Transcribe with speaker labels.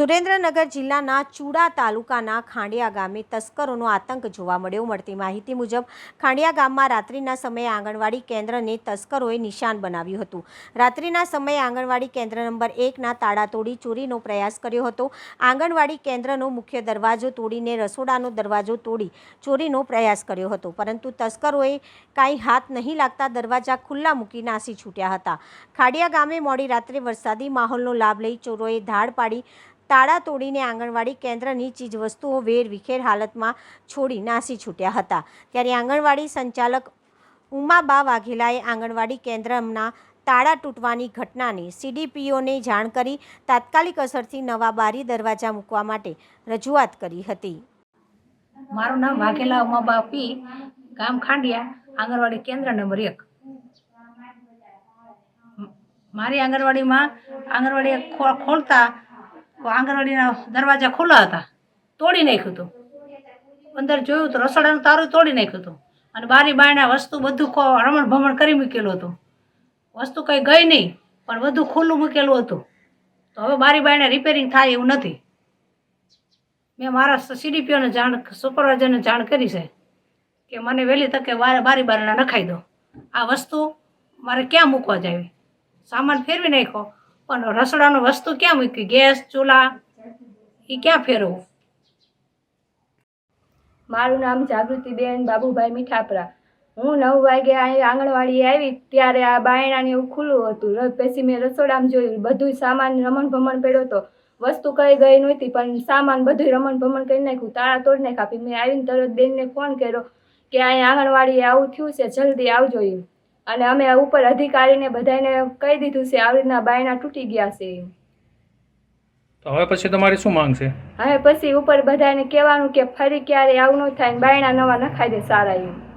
Speaker 1: સુરેન્દ્રનગર જિલ્લાના ચૂડા તાલુકાના ખાંડિયા ગામે તસ્કરોનો આતંક જોવા મળ્યો. મળતી માહિતી મુજબ, ખાંડિયા ગામમાં રાત્રિના સમયે આંગણવાડી કેન્દ્રને તસ્કરોએ નિશાન બનાવ્યું હતું. રાત્રિના સમયે આંગણવાડી કેન્દ્ર નંબર એકના તાળા તોડી ચોરીનો પ્રયાસ કર્યો હતો. આંગણવાડી કેન્દ્રનો મુખ્ય દરવાજો તોડીને રસોડાનો દરવાજો તોડી ચોરીનો પ્રયાસ કર્યો હતો. પરંતુ તસ્કરોએ કાંઈ હાથ નહીં લાગતા દરવાજા ખુલ્લા મૂકી નાસી છૂટ્યા હતા. ખાડિયા ગામે મોડી રાત્રે વરસાદી માહોલનો લાભ લઈ ચોરોએ ધાડ પાડી તાળા તોડીને આંગણવાડી કેન્દ્રની વેર વિખેર હાલતમાં છોડી નાસી છૂટ્યા હતા. ત્યારે આંગણવાડી સંચાલક ઉમાબા વાઘેલાએ આંગણવાડી કેન્દ્રના તાળા તૂટવાની ઘટનાની સીડીપીઓને જાણ કરી તાત્કાલિક અસરથી નવા બારી દરવાજા મૂકવા માટે રજૂઆત કરી હતી.
Speaker 2: મારું નામ વાઘેલા ઉમાબા પી, ગામ ખાંડિયા, આંગણવાડી કેન્દ્ર નંબર એક. મારી આંગણવાડીમાં આંગણવાડી ખોલતા આંગણવાડીના દરવાજા ખુલ્લા હતા. તોડી નાખ્યું હતું. અંદર જોયું તો રસોડાનું તારું તોડી નાખ્યું હતું. અને બારી બારણા વસ્તુ બધું રમણ ભમણ કરી મૂકેલું હતું. વસ્તુ કંઈ ગઈ નહીં, પણ બધું ખુલ્લું મૂકેલું હતું. તો હવે બારી બારણે રિપેરિંગ થાય એવું નથી. મેં મારા સીડીપીઓને જાણ સુપરવાઇઝરને જાણ કરી છે કે મને વહેલી તકે બારી બારણા નખાઈ દો. આ વસ્તુ મારે ક્યાં મૂકવા જાવી સામાન ફેરવી નાખ્યો પણ રસોડાનું વસ્તુ ક્યાં મૂકી ગેસ, ચૂલા? એ ક્યાં ફેરવું?
Speaker 3: મારું નામ જાગૃતિબેન બાબુભાઈ મીઠાપરા. હું નવ વાગે અહીં આંગણવાડી આવી, ત્યારે આ બાયણાને એવું ખુલ્લું હતું. પછી મેં રસોડામાં જોયું બધું સામાન રમણ ભમણ પડ્યો હતો. વસ્તુ કઈ ગઈ નહોતી, પણ સામાન બધું રમણ ભમણ કરી નાખ્યું. તાળા તોડી નાખ્યા. મેં આવીને તરત બેનને ફોન કર્યો કે અહીં આંગણવાડીએ આવું થયું છે, જલ્દી આવજો એમ. અને અમે ઉપર અધિકારીને બધાને કહી દીધું છે આવી રીતના બાયણા તૂટી ગયા છે.
Speaker 4: તો હવે પછી તમારી શું માંગ છે?
Speaker 3: હવે પછી ઉપર બધાને કહેવાનું કે ફરી ક્યારે આવું ન થાય બાયણા નવા નખાઈ દે સારા એમ.